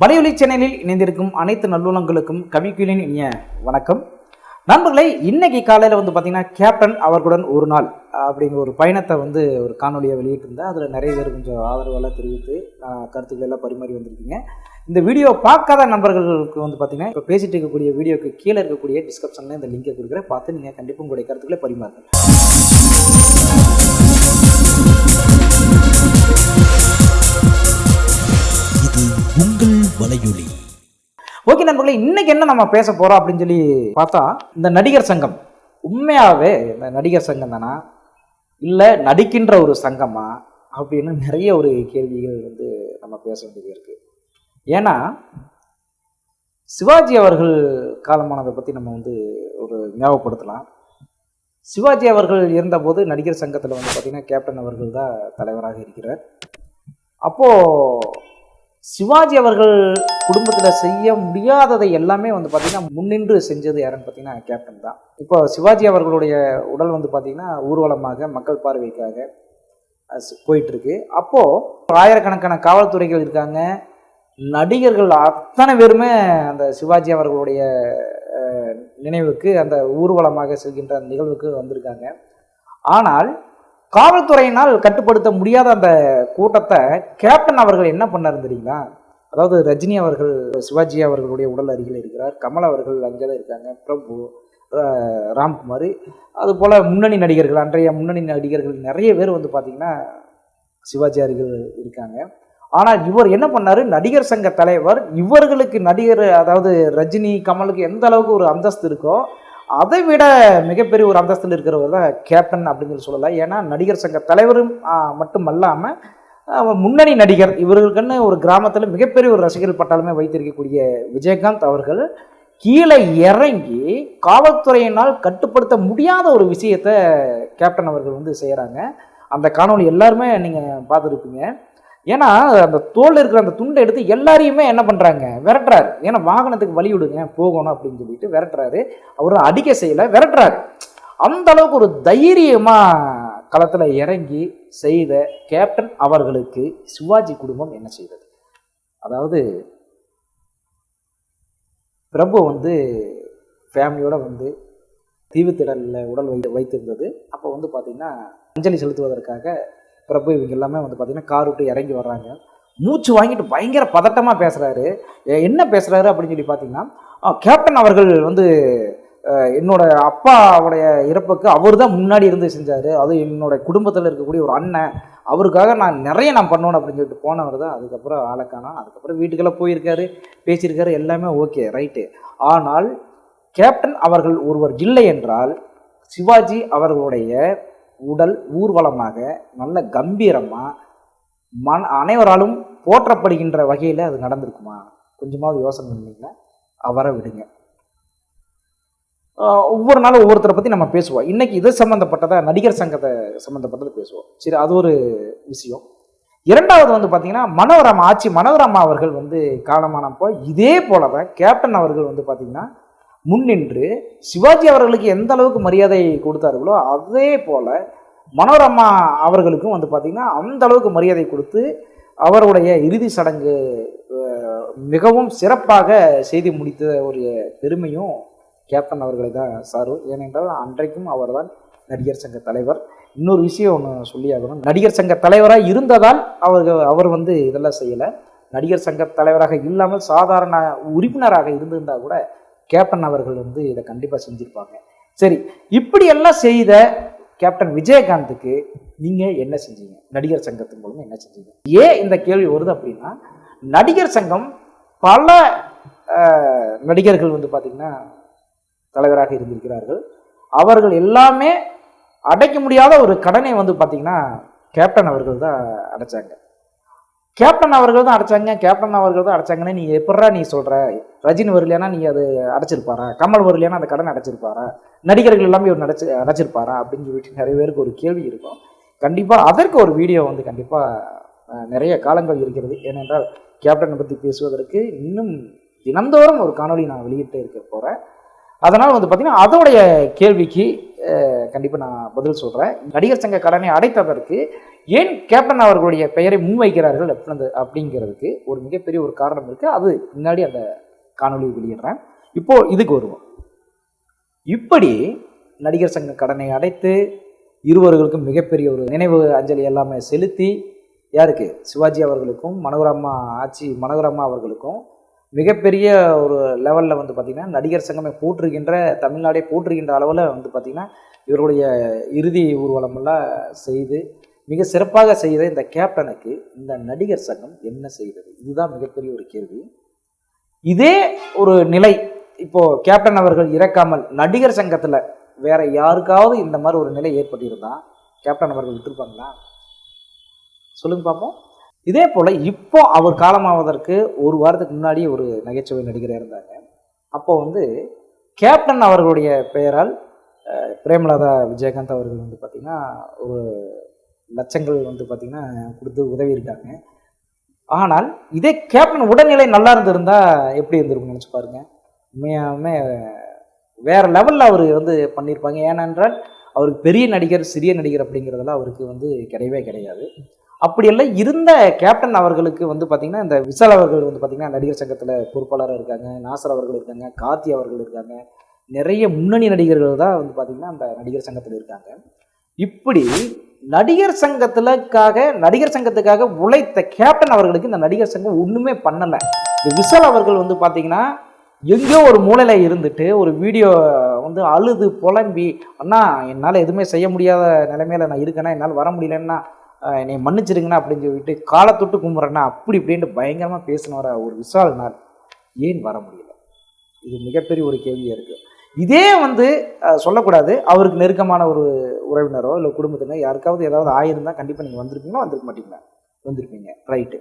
வலையொலி சேனலில் இணைந்திருக்கும் அனைத்து நல்லுள்ளங்களுக்கும் கவிக்குயிலின் இனிய வணக்கம். நண்பர்களே இன்னைக்கு காலையில் வந்து பார்த்தீங்கன்னா கேப்டன் அவர்களுடன் ஒரு நாள் அப்படிங்கிற ஒரு பயணத்தை வந்து ஒரு காணொலியை வெளியிட்டிருந்தேன். அதில் நிறைய பேர் கொஞ்சம் ஆதரவெல்லாம் தெரிவித்து கருத்துக்கள் எல்லாம் பரிமாறி வந்திருக்கீங்க. இந்த வீடியோ பார்க்காத நண்பர்களுக்கு வந்து பார்த்தீங்கன்னா இப்போ பேசிட்டு இருக்கக்கூடிய வீடியோக்கு கீழே இருக்கக்கூடிய டிஸ்கிரிப்ஷனில் இந்த லிங்கை கொடுக்குறேன். பார்த்து நீங்கள் கண்டிப்பாக உங்களுடைய கருத்துக்களை பரிமாறுங்க. ஓகே நண்பர்களே இன்னைக்கு என்ன நம்ம பேச போறோம் அப்படின்னு சொல்லி பார்த்தா இந்த நடிகர் சங்கம். உண்மையாகவே இந்த நடிகர் சங்கம் தானா? இல்லை நடிக்கின்ற ஒரு சங்கமா? அப்படின்னு நிறைய ஒரு கேள்விகள் வந்து நம்ம பேச வேண்டியது இருக்கு. ஏன்னா சிவாஜி அவர்கள் காலமானதை பற்றி நம்ம வந்து ஒரு ஞாபகப்படுத்தலாம். சிவாஜி அவர்கள் இருந்தபோது நடிகர் சங்கத்தில் வந்து பார்த்திங்கன்னா கேப்டன் அவர்கள் தான் தலைவராக இருக்கிறார். அப்போது சிவாஜி அவர்கள் குடும்பத்தில் செய்ய முடியாததை எல்லாமே வந்து பார்த்திங்கன்னா முன்னின்று செஞ்சது யாருன்னு பார்த்தீங்கன்னா கேப்டன் தான். இப்போ சிவாஜி அவர்களுடைய உடல் வந்து பார்த்திங்கன்னா ஊர்வலமாக மக்கள் பார்வைக்காக போயிட்டுருக்கு. அப்போது ஆயிரக்கணக்கான காவல்துறைகள் இருக்காங்க. நடிகர்கள் அத்தனை பேருமே அந்த சிவாஜி அவர்களுடைய நினைவுக்கு அந்த ஊர்வலமாக செல்கின்ற அந்த நிகழ்வுக்கு வந்திருக்காங்க. ஆனால் காவல்துறையினால் கட்டுப்படுத்த முடியாத அந்த கூட்டத்தை கேப்டன் அவர்கள் என்ன பண்ணாரு தெரியுங்களா? அதாவது ரஜினி அவர்கள் சிவாஜி அவர்களுடைய உடல் அருகில் இருக்கிறார். கமல் அவர்கள் அங்கே தான் இருக்காங்க. பிரபு அஹ், ராம்குமார். அதுபோல் முன்னணி நடிகர்கள் அன்றைய முன்னணி நடிகர்கள் நிறைய பேர் வந்து பார்த்திங்கன்னா சிவாஜி அருகில் இருக்காங்க. ஆனால் இவர் என்ன பண்ணார்? நடிகர் சங்க தலைவர். இவர்களுக்கு நடிகர் அதாவது ரஜினி கமலுக்கு எந்த அளவுக்கு ஒரு அந்தஸ்து இருக்கோ அதை விட மிகப்பெரிய ஒரு அந்தஸ்தில் இருக்கிறவர் தான் கேப்டன் அப்படின்னு சொல்லி சொல்லலாம். ஏன்னா நடிகர் சங்க தலைவரும் மட்டும் அல்லாமல் முன்னணி நடிகர் இவர்களுக்குன்னு ஒரு கிராமத்தில் மிகப்பெரிய ஒரு ரசிகர் பட்டாலுமே வைத்திருக்கக்கூடிய விஜயகாந்த் அவர்கள் கீழே இறங்கி காவல்துறையினால் கட்டுப்படுத்த முடியாத ஒரு விஷயத்தை கேப்டன் அவர்கள் வந்து செய்கிறாங்க அந்த காணொளி எல்லாருமே நீங்கள் பார்த்துருப்பீங்க. ஏன்னா அந்த தோல் இருக்கிற அந்த துண்டை எடுத்து எல்லாரையுமே என்ன பண்ணுறாங்க விரட்டுறாரு. ஏன்னா வாகனத்துக்கு வழி விடுங்க போகணும் அப்படின்னு சொல்லிட்டு விரட்டுறாரு. அவர் அடிக்க செய்யலை விரட்டுறாரு. அந்த அளவுக்கு ஒரு தைரியமாக களத்தில் இறங்கி செய்த கேப்டன் அவர்களுக்கு சிவாஜி குடும்பம் என்ன செய்தது? அதாவது பிரபு வந்து ஃபேமிலியோட வந்து தீவுத்திடலில் உடல் வை வைத்திருந்தது. அப்போ வந்து பார்த்திங்கன்னா அஞ்சலி செலுத்துவதற்காக பிரபு இவங்க எல்லாமே வந்து பார்த்திங்கன்னா கார் விட்டு இறங்கி வர்றாங்க. மூச்சு வாங்கிட்டு பயங்கர பதட்டமாக பேசுகிறாரு என்ன பேசுகிறாரு அப்படின்னு சொல்லி பார்த்தீங்கன்னா கேப்டன் அவர்கள் வந்து என்னோட அப்பாவுடைய இறப்புக்கு அவர் தான் முன்னாடி இருந்து செஞ்சார். அது என்னோட குடும்பத்தில் இருக்கக்கூடிய ஒரு அண்ணன். அவருக்காக நான் நிறைய நான் பண்ணணும் அப்படின்னு சொல்லிட்டு போனவர் தான். அதுக்கப்புறம் ஆளக்கானா அதுக்கப்புறம் வீட்டுக்கெல்லாம் போயிருக்காரு பேசியிருக்காரு எல்லாமே ஓகே ரைட்டு ஆனால் கேப்டன் அவர்கள் ஒருவர் இல்லை என்றால் சிவாஜி அவர்களுடைய உடல் ஊர்வலமாக நல்ல கம்பீரமாக மன அனைவராலும் போற்றப்படுகின்ற வகையில் அது நடந்திருக்குமா? கொஞ்சமாவது யோசனை பண்ணீங்கன்னா அவரை விடுங்க. ஒவ்வொரு நாளும் ஒவ்வொருத்தரை பற்றி நம்ம பேசுவோம். இன்றைக்கி இது சம்மந்தப்பட்டதாக நடிகர் சங்கத்தை சம்மந்தப்பட்டதை பேசுவோம். சரி அது ஒரு விஷயம். இரண்டாவது வந்து பார்த்திங்கன்னா மனோரமா ஆட்சி மனோரமா அவர்கள் வந்து காலமானப்போ இதே போல தான் கேப்டன் அவர்கள் வந்து பார்த்தீங்கன்னா முன்னின்று சிவாஜி அவர்களுக்கு எந்த அளவுக்கு மரியாதை கொடுத்தார்களோ அதே போல் மனோரமா அவர்களுக்கும் வந்து பார்த்திங்கன்னா அந்த அளவுக்கு மரியாதை கொடுத்து அவருடைய இறுதி சடங்கு மிகவும் சிறப்பாக செய்து முடித்த ஒரு பெருமையும் கேப்டன் அவர்களை தான் சாரு ஏனென்றால் அன்றைக்கும் அவர்தான் நடிகர் சங்க தலைவர். இன்னொரு விஷயம் ஒன்று சொல்லியாகணும். நடிகர் சங்க தலைவராக இருந்ததால் அவர்கள் அவர் வந்து இதெல்லாம் செய்யலை. நடிகர் சங்க தலைவராக இல்லாமல் சாதாரண உறுப்பினராக இருந்திருந்தால் கூட கேப்டன் அவர்கள் வந்து இதை கண்டிப்பாக செஞ்சுருப்பாங்க. சரி இப்படியெல்லாம் செய்த கேப்டன் விஜயகாந்துக்கு நீங்கள் என்ன செஞ்சீங்க? நடிகர் சங்கத்தின் மூலமாக என்ன செஞ்சீங்க? ஏன் இந்த கேள்வி வருது அப்படின்னா நடிகர் சங்கம் பல நடிகர்கள் வந்து பார்த்திங்கன்னா தலைவராக இருந்திருக்கிறார்கள். அவர்கள் எல்லாமே அடைக்க முடியாத ஒரு கடனை வந்து பார்த்திங்கன்னா கேப்டன் அவர்கள் தான் அடைச்சாங்க. கேப்டன் அவர்கள் தான் அடைச்சாங்க கேப்டன் அவர்கள் தான் அடைச்சாங்கன்னு நீ எப்படா நீ சொல்ற? ரஜினி வரலையானா நீ அது அடைச்சிருப்பாரா? கமல் வரலையானா அந்த கடன் அடைச்சிருப்பாரா? நடிகர்கள் எல்லாமே இவர் நடிச்சு அடைச்சிருப்பாரா? அப்படின்னு சொல்லிட்டு நிறைய பேருக்கு ஒரு கேள்வி இருக்கும். கண்டிப்பாக அதற்கு ஒரு வீடியோ வந்து கண்டிப்பாக நிறைய காலங்கள் இருக்கிறது. ஏனென்றால் கேப்டனை பற்றி பேசுவதற்கு இன்னும் தினந்தோறும் ஒரு காணொலி நான் வெளியிட்டு இருக்க போகிறேன் அதனால் வந்து பார்த்திங்கன்னா அதோடைய கேள்விக்கு கண்டிப்பாக நான் பதில் சொல்கிறேன் நடிகர் சங்க கடனை அடைத்ததற்கு ஏன் கேப்டன் அவர்களுடைய பெயரை முன்வைக்கிறார்கள் அந்த அப்படிங்கிறதுக்கு ஒரு மிகப்பெரிய ஒரு காரணம் இருக்குது அது முன்னாடி அந்த காணொளி வெளியிடுறேன். இப்போது இதுக்கு வருவோம். இப்படி நடிகர் சங்க கடனை அடைத்து இருவர்களுக்கும் மிகப்பெரிய ஒரு நினைவு அஞ்சலி எல்லாமே செலுத்தி யாருக்கு? சிவாஜி அவர்களுக்கும் மனோரமா ஆட்சி மனோரமா அவர்களுக்கும் மிகப்பெரிய ஒரு லெவலில் வந்து பார்த்திங்கன்னா நடிகர் சங்கமே போற்றுகின்ற தமிழ்நாடே போற்றுகின்ற அளவில் வந்து பார்த்திங்கன்னா இவருடைய இறுதி ஊர்வலமெல்லாம் செய்து மிக சிறப்பாக செய்த இந்த கேப்டனுக்கு இந்த நடிகர் சங்கம் என்ன செய்தது? இதுதான் மிகப்பெரிய ஒரு கேள்வி. இதே ஒரு நிலை இப்போ கேப்டன் அவர்கள் இறக்காமல் நடிகர் சங்கத்தில் வேற யாருக்காவது இந்த மாதிரி ஒரு நிலை ஏற்பட்டிருந்தா கேப்டன் அவர்கள் விட்டுருப்பாங்களா? சொல்லுங்க பார்ப்போம் இதே போல் இப்போ அவர் காலமாவதற்கு ஒரு வாரத்துக்கு முன்னாடி ஒரு நகைச்சுவை நடிகராக இருந்தாங்க. அப்போ வந்து கேப்டன் அவர்களுடைய பெயரால் பிரேமலதா விஜயகாந்த் அவர்கள் வந்து பார்த்திங்கன்னா ஒரு லட்சங்கள் வந்து பார்த்திங்கன்னா கொடுத்து உதவி இருக்காங்க ஆனால் இதே கேப்டன் உடல்நிலை நல்லா இருந்திருந்தா எப்படி இருந்திருக்கும் நினச்சி பாருங்க. உண்மையாகவே வேறு லெவலில் அவர் வந்து பண்ணியிருப்பாங்க. ஏனென்றால் அவருக்கு பெரிய நடிகர் சிறிய நடிகர் அப்படிங்கிறதெல்லாம் அவருக்கு வந்து கிடையவே கிடையாது. அப்படியெல்லாம் இருந்த கேப்டன் அவர்களுக்கு வந்து பார்த்திங்கன்னா இந்த விசால் அவர்கள் வந்து பார்த்திங்கன்னா நடிகர் சங்கத்தில் பொறுப்பாளராக இருக்காங்க. நாசர் அவர்கள் இருக்காங்க கார்த்தி அவர்கள் இருக்காங்க. நிறைய முன்னணி நடிகர்கள் தான் வந்து பார்த்திங்கன்னா அந்த நடிகர் சங்கத்தில் இருக்காங்க. இப்படி நடிகர் சங்கத்துலக்காக நடிகர் சங்கத்துக்காக உழைத்த கேப்டன் அவர்களுக்கு இந்த நடிகர் சங்கம் ஒன்றுமே பண்ணலை. இந்த விசால் அவர்கள் வந்து பார்த்திங்கன்னா எங்கேயோ ஒரு மூலையில் இருந்துட்டு ஒரு வீடியோ வந்து அழுது புலம்பி அண்ணா என்னால் எதுவுமே செய்ய முடியாத நிலைமையில் நான் இருக்கேன்னா என்னால் வர முடியலன்னா என்னை மன்னிச்சிருங்கண்ணா அப்படின்னு சொல்லிட்டு காலை தொட்டு கும்பிட்றேன்னா அப்படி இப்படின்ட்டு பயங்கரமாக பேசினவர ஒரு விசால் நாள் ஏன் வர முடியல? இது மிகப்பெரிய ஒரு கேள்வியாக இருக்குது இதே வந்து சொல்லக்கூடாது. அவருக்கு நெருக்கமான ஒரு உறவினரோ இல்லை குடும்பத்தினர் யாருக்காவது ஏதாவது ஆயிருந்தால் கண்டிப்பாக நீங்கள் வந்திருப்பீங்களா? வந்திருக்க மாட்டீங்களா? வந்திருப்பீங்க. ரைட்டு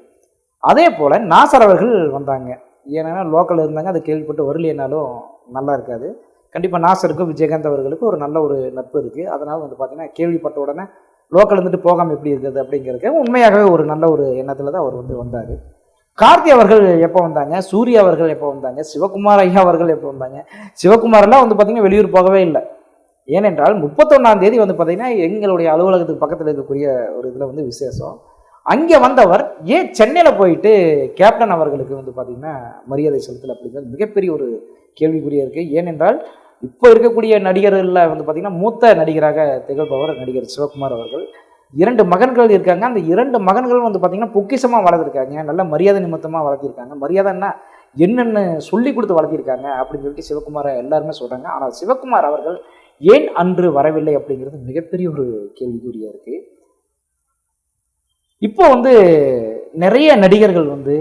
அதே போல் நாசர் அவர்கள் வந்தாங்க. ஏன்னா லோக்கல் இருந்தாங்க. அதை கேள்விப்பட்டு வரலைனாலும் நல்லா இருக்காது. கண்டிப்பாக நாசருக்கும் விஜயகாந்த் அவர்களுக்கும் ஒரு நல்ல ஒரு நட்பு இருக்குது அதனால் வந்து பார்த்தீங்கன்னா கேள்விப்பட்ட உடனே லோக்கல் இருந்துட்டு போகாமல் எப்படி இருக்குது அப்படிங்கிறதுக்கு உண்மையாகவே ஒரு நல்ல ஒரு எண்ணத்தில் தான் அவர் வந்து வந்தார். கார்த்தி அவர்கள் எப்போ வந்தாங்க? சூர்யா அவர்கள் எப்போ வந்தாங்க? சிவகுமார் ஐயா அவர்கள் எப்போ வந்தாங்க? சிவகுமாரெல்லாம் வந்து பார்த்திங்கன்னா வெளியூர் போகவே இல்லை. ஏனென்றால் முப்பத்தொன்னாம் தேதி வந்து பார்த்திங்கன்னா எங்களுடைய அலுவலகத்துக்கு பக்கத்தில் இருக்கக்கூடிய ஒரு இதில் வந்து விசேஷம். அங்கே வந்தவர் ஏன் சென்னையில் போயிட்டு கேப்டன் அவர்களுக்கு வந்து பார்த்திங்கன்னா மரியாதை செலுத்தலை அப்படிங்கிறது மிகப்பெரிய ஒரு கேள்விக்குறியாக இருக்குது ஏனென்றால் இப்போ இருக்கக்கூடிய நடிகர்களில் வந்து பார்த்திங்கன்னா மூத்த நடிகராக திகழ்பவர் நடிகர் சிவகுமார் அவர்கள். இரண்டு மகன்கள் இருக்காங்க. அந்த இரண்டு மகன்களும் வந்து பார்த்திங்கன்னா பொக்கிஷமாக வளர்த்துருக்காங்க நல்ல மரியாதை நிமித்தமாக வளர்த்திருக்காங்க. மரியாதைன்னா என்னென்னு சொல்லி கொடுத்து வளர்த்திருக்காங்க அப்படின்னு சொல்லிட்டு சிவகுமாரை எல்லாருமே சொல்கிறாங்க ஆனால் சிவகுமார் அவர்கள் ஏன் அன்று வரவில்லை அப்படிங்கிறது மிகப்பெரிய ஒரு கேள்விக்குறியாக இருக்குது இப்போ வந்து நிறைய நடிகர்கள் வந்து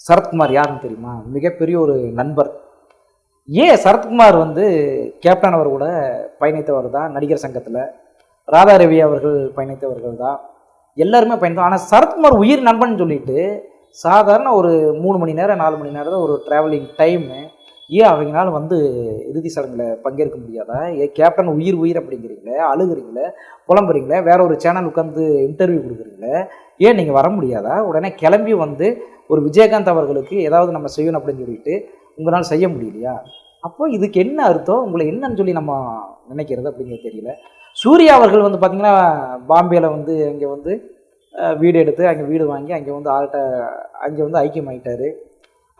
சரத்குமார் யாருன்னு தெரியுமா? மிகப்பெரிய ஒரு நண்பர். ஏன் சரத்குமார் வந்து கேப்டன் அவர் கூட பயணித்தவர் தான் நடிகர் சங்கத்தில். ராதா ரவி அவர்கள் பயணித்தவர்கள் தான். எல்லாருமே பயணித்தோம் ஆனால் சரத்குமார் உயிர் நண்பன் சொல்லிட்டு சாதாரண ஒரு மூணு மணி நேரம் நாலு மணி நேரம் தான் ஒரு ட்ராவலிங் டைமு ஏன் அவங்களால வந்து இறுதி சடங்கில் பங்கேற்க முடியாதா? ஏன் கேப்டன் உயிர் உயிர் அப்படிங்கிறீங்களே அழுகுறீங்களே புலம்புறீங்களே வேற ஒரு சேனல் உட்காந்து இன்டர்வியூ கொடுக்குறீங்களே ஏன் நீங்கள் வர முடியாதா? உடனே கிளம்பி வந்து ஒரு விஜயகாந்த் அவர்களுக்கு ஏதாவது நம்ம செய்யணும் அப்படின்னு சொல்லிட்டு உங்களால் செய்ய முடியலையா? அப்போ இதுக்கு என்ன அர்த்தம்? உங்களை என்னன்னு சொல்லி நம்ம நினைக்கிறது அப்படிங்கிறது தெரியல. சூர்யா அவர்கள் வந்து பார்த்திங்கன்னா பாம்பேயில் வந்து இங்கே வந்து வீடு எடுத்து அங்கே வீடு வாங்கி அங்கே வந்து ஆள்கிட்ட அங்கே வந்து ஐக்கியமாயிட்டாரு.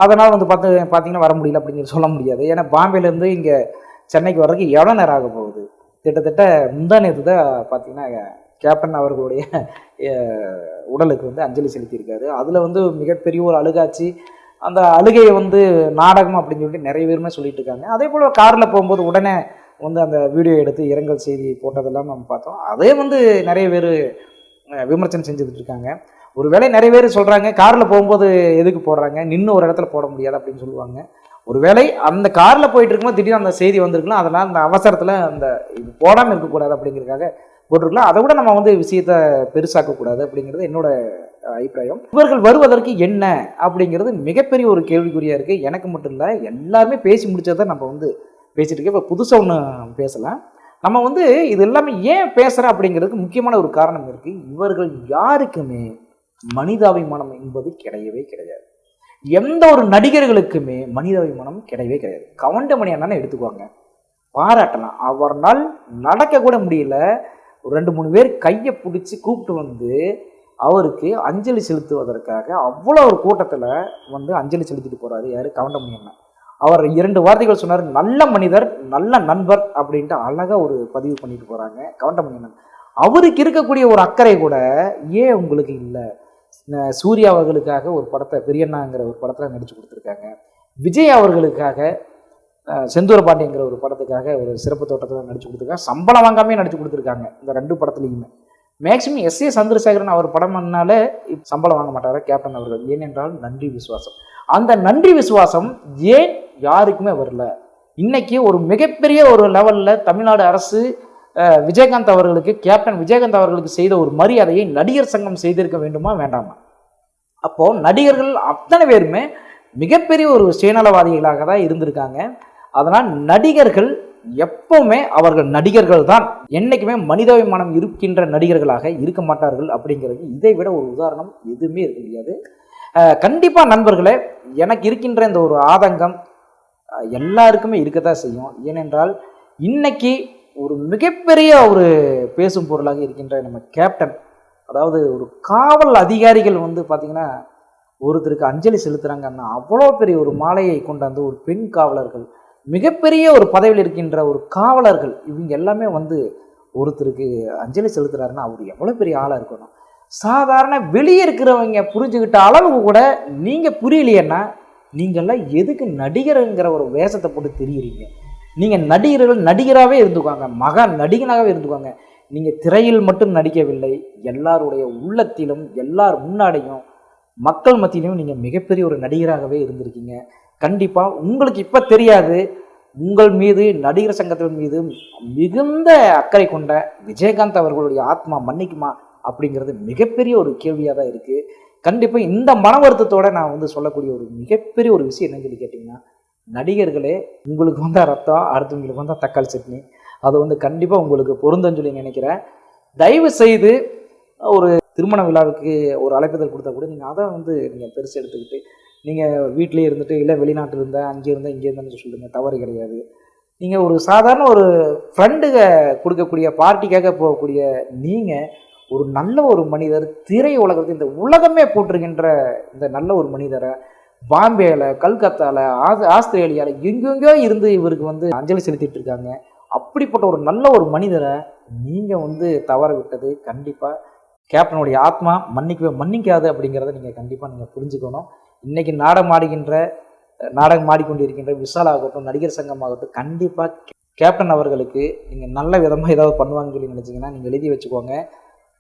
அதனால் வந்து பார்த்து பார்த்தீங்கன்னா வர முடியல அப்படிங்கிற சொல்ல முடியாது. ஏன்னா பாம்பேலேருந்து இங்கே சென்னைக்கு வர்றதுக்கு எவ்வளோ நேரம் ஆக போகுது? கிட்டத்தட்ட முந்தா நேற்று தான் பார்த்தீங்கன்னா கேப்டன் அவர்களுடைய உடலுக்கு வந்து அஞ்சலி செலுத்தியிருக்காரு. அதில் வந்து மிகப்பெரிய ஒரு அழுகாட்சி அந்த அழுகையை வந்து நாடகம் அப்படின்னு சொல்லிட்டு நிறைய பேருமே சொல்லிட்டு இருக்காங்க. அதே போல் காரில் போகும்போது உடனே வந்து அந்த வீடியோ எடுத்து இரங்கல் செய்தி போட்டதெல்லாம் நம்ம பார்த்தோம். அதே வந்து நிறைய பேர் விமர்சனம் செஞ்சுக்கிட்டு இருக்காங்க. ஒருவேளை நிறைய பேர் சொல்கிறாங்க காரில் போகும்போது எதுக்கு போடுறாங்க? நின்று ஒரு இடத்துல போட முடியாது அப்படின்னு சொல்லுவாங்க. ஒருவேளை அந்த காரில் போயிட்டு இருக்கும்போது திடீர்னு அந்த செய்தி வந்திருக்கலாம் அதனால் அந்த அவசரத்தில் அந்த இது போடாமல் இருக்கக்கூடாது அப்படிங்கிறதுக்காக போட்டிருக்கலாம். அதை விட நம்ம வந்து விஷயத்த பெருசாக்கக்கூடாது அப்படிங்கிறது என்னோட அபிப்பிராயம். இவர்கள் வருவதற்கு என்ன அப்படிங்கிறது மிகப்பெரிய ஒரு கேள்விக்குறியாக இருக்குது எனக்கு மட்டும் இல்லை எல்லாருமே பேசி முடிச்சதை நம்ம வந்து பேசிகிட்டு இருக்கோம். இப்போ புதுசாக ஒன்று பேசலாம். நம்ம வந்து இது எல்லாமே ஏன் பேசுகிறேன் அப்படிங்கிறதுக்கு முக்கியமான ஒரு காரணம் இருக்குது இவர்கள் யாருக்குமே மனிதாபிமானம் என்பது கிடையவே கிடையாது. எந்த ஒரு நடிகர்களுக்குமே மனிதாபிமானம் கிடையவே கிடையாது. கவண்டமணி அண்ணனை எடுத்துக்குவாங்க. பாராட்டலாம். அவரால் நடக்க கூட முடியல. ஒரு ரெண்டு மூணு பேர் கையை பிடிச்சி கூப்பிட்டு வந்து அவருக்கு அஞ்சலி செலுத்துவதற்காக அவ்வளோ ஒரு கூட்டத்தில் வந்து அஞ்சலி செலுத்திட்டு போகிறாரு யார்? கவண்டமணி அண்ணன் அவர் இரண்டு வார்த்தைகள் சொன்னார். நல்ல மனிதர் நல்ல நண்பர் அப்படின்ட்டு அழகாக ஒரு பதிவு பண்ணிட்டு போகிறாங்க கவண்டமணி அண்ணன் அவருக்கு இருக்கக்கூடிய ஒரு அக்கறை கூட ஏன் உங்களுக்கு இல்லை? சூர்யா அவர்களுக்காக ஒரு படத்தை பெரியண்ணாங்கிற ஒரு படத்தில் நடித்து கொடுத்துருக்காங்க. விஜய் அவர்களுக்காக அஹ், செந்தூர பாண்டியங்கிற ஒரு படத்துக்காக ஒரு சிறப்பு தோட்டத்தில் நடித்து கொடுத்துருக்காங்க. சம்பளம் வாங்காமே நடித்து கொடுத்துருக்காங்க இந்த ரெண்டு படத்துலையுமே. மேக்சிமம் எஸ் ஏ சந்திரசேகரன் அவர் படம் பண்ணாலே சம்பளம் வாங்க மாட்டார் கேப்டன் அவர்கள். ஏனென்றால் நன்றி விசுவாசம். அந்த நன்றி விசுவாசம் ஏன் யாருக்குமே வரல? இன்னைக்கு ஒரு மிகப்பெரிய ஒரு லெவலில் தமிழ்நாடு அரசு விஜயகாந்த் அவர்களுக்கு கேப்டன் விஜயகாந்த் அவர்களுக்கு செய்த ஒரு மரியாதையை நடிகர் சங்கம் செய்திருக்க வேண்டுமா வேண்டாமா? அப்போ நடிகர்கள் அத்தனை பேருமே மிகப்பெரிய ஒரு சுயநலவாதிகளாக தான் இருந்திருக்காங்க. அதனால் நடிகர்கள் எப்பவுமே அவர்கள் நடிகர்கள் தான். என்னைக்குமே மனிதாபிமானம் இருக்கின்ற நடிகர்களாக இருக்க மாட்டார்கள் அப்படிங்கிறது இதை விட ஒரு உதாரணம் எதுவுமே இருக்க முடியாது. கண்டிப்பாக நண்பர்களே எனக்கு இருக்கின்ற இந்த ஒரு ஆதங்கம் எல்லாருக்குமே இருக்கத்தான் செய்யும். ஏனென்றால் இன்னைக்கு ஒரு மிகப்பெரிய ஒரு பேசும் பொருளாக இருக்கின்ற நம்ம கேப்டன் அதாவது ஒரு காவல் அதிகாரிகள் வந்து பார்த்திங்கன்னா ஒருத்தருக்கு அஞ்சலி செலுத்துகிறாங்கன்னா அவ்வளோ பெரிய ஒரு மாலையை கொண்டாந்து ஒரு பெண் காவலர்கள் மிகப்பெரிய ஒரு பதவியில் இருக்கின்ற ஒரு காவலர்கள் இவங்க எல்லாமே வந்து ஒருத்தருக்கு அஞ்சலி செலுத்துறாருன்னா அவர் எவ்வளோ பெரிய ஆளாக இருக்கணும். சாதாரண வெளியே இருக்கிறவங்க புரிஞ்சுக்கிட்ட அளவுக்கு கூட நீங்கள் புரியலையேன்னா நீங்கள்லாம் எதுக்கு நடிகருங்கிற ஒரு வேஷத்தை போட்டு தெரியுறீங்க? நீங்கள் நடிகர்கள் நடிகராகவே இருந்துக்குவாங்க மகா நடிகனாகவே இருந்துக்குவாங்க நீங்கள் திரையில் மட்டும் நடிக்கவில்லை எல்லாருடைய உள்ளத்திலும் எல்லார் முன்னாடியும் மக்கள் மத்தியிலும் நீங்கள் மிகப்பெரிய ஒரு நடிகராகவே இருந்திருக்கீங்க. கண்டிப்பாக உங்களுக்கு இப்போ தெரியாது உங்கள் மீது நடிகர் சங்கத்தின் மீது மிகுந்த அக்கறை கொண்ட விஜயகாந்த் அவர்களுடைய ஆத்மா மன்னிக்குமா அப்படிங்கிறது மிகப்பெரிய ஒரு கேள்வியாக தான் இருக்குது கண்டிப்பாக இந்த மன வருத்தத்தோடு நான் வந்து சொல்லக்கூடிய ஒரு மிகப்பெரிய ஒரு விஷயம் என்னன்னு சொல்லி கேட்டிங்கன்னா நடிகர்களே உங்களுக்கு வந்தால் ரத்தம் அடுத்தவங்களுக்கு வந்தால் தக்காளி சட்னி. அது வந்து கண்டிப்பாக உங்களுக்கு பொருந்தன்னு சொல்லி நினைக்கிறேன். தயவு செய்து ஒரு திருமண விழாவுக்கு ஒரு அழைப்புதல் கொடுத்தா கூட நீங்கள் அதை வந்து நீங்கள் பெருசு எடுத்துக்கிட்டு நீங்கள் வீட்டிலே இருந்துட்டு இல்லை வெளிநாட்டில் இருந்தால் அங்கே இருந்தால் இங்கே இருந்தேன்னு சொல்லுங்கள் தவறு கிடையாது. நீங்கள் ஒரு சாதாரண ஒரு ஃப்ரெண்டுக கொடுக்கக்கூடிய பார்ட்டிக்காக போகக்கூடிய நீங்கள் ஒரு நல்ல ஒரு மனிதர் திரை உலகத்தில் இந்த உலகமே போட்டிருக்கின்ற இந்த நல்ல ஒரு மனிதரை பாம்பேயில் கல்கத்தால ஆஸ் ஆஸ்திரேலியாவில் எங்கெங்கோ இருந்து இவருக்கு வந்து அஞ்சலி செலுத்திட்டு இருக்காங்க. அப்படிப்பட்ட ஒரு நல்ல ஒரு மனிதரை நீங்கள் வந்து தவற விட்டது கண்டிப்பாக கேப்டனுடைய ஆத்மா மன்னிக்கவே மன்னிக்காது அப்படிங்கிறத நீங்கள் கண்டிப்பாக நீங்கள் புரிஞ்சுக்கணும். இன்னைக்கு நாடகம் ஆடுகின்ற நாடகம் ஆடிக்கொண்டிருக்கின்ற விஷால் ஆகட்டும் நடிகர் சங்கம் ஆகட்டும் கண்டிப்பாக கேப்டன் அவர்களுக்கு நீங்கள் நல்ல விதமாக ஏதாவது பண்ணுவாங்கன்னு சொல்லி நினச்சிங்கன்னா நீங்கள் எழுதி வச்சுக்கோங்க.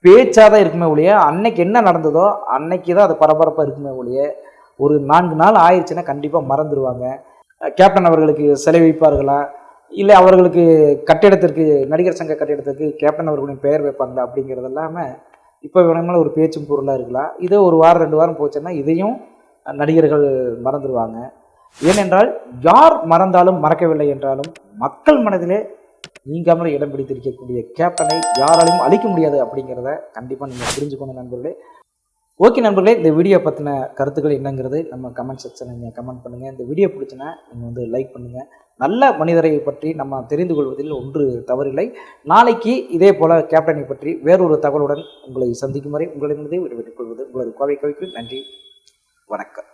பேச்சாக தான் இருக்குமே ஒழிய அன்னைக்கு என்ன நடந்ததோ அன்னைக்கு தான் அது பரபரப்பாக இருக்குமே ஒழிய ஒரு நான்கு நாள் ஆயிடுச்சுன்னா கண்டிப்பாக மறந்துடுவாங்க கேப்டன் அவர்களுக்கு செலவிப்பார்களா இல்லை அவர்களுக்கு கட்டிடத்திற்கு நடிகர் சங்க கட்டிடத்திற்கு கேப்டன் அவர்களின் பெயர் வைப்பாங்களா அப்படிங்கிறது இல்லாமல் இப்போ வேணும்னாலும் ஒரு பேச்சும் பொருளாக இருக்கலாம். இதே ஒரு வாரம் ரெண்டு வாரம் போச்சுன்னா இதையும் நடிகர்கள் மறந்துடுவாங்க ஏனென்றால் யார் மறந்தாலும் மறக்கவில்லை என்றாலும் மக்கள் மனதிலே நீங்காமல் இடம் பிடித்திருக்கக்கூடிய கேப்டனை யாராலையும் அழிக்க முடியாது அப்படிங்கிறத கண்டிப்பாக நீங்கள் புரிஞ்சுக்கணும் நண்பர்களே. ஓகே நண்பர்களே இந்த வீடியோ பற்றின கருத்துக்கள் என்னங்கிறது நம்ம கமெண்ட் செக்ஷனில் நீங்கள் கமெண்ட் பண்ணுங்கள் இந்த வீடியோ பிடிச்சினா நீங்கள் வந்து லைக் பண்ணுங்கள் நல்ல மனிதரை பற்றி நம்ம தெரிந்து கொள்வதில் ஒன்று தவறில்லை. நாளைக்கு இதே போல் கேப்டனை பற்றி வேறொரு தகவலுடன் உங்களை சந்திக்கும் வரை உங்களிடமிருந்தே விடைபெற்றுக் கொள்வது உங்களது கோவை கவிக்கு நன்றி. வணக்கம்.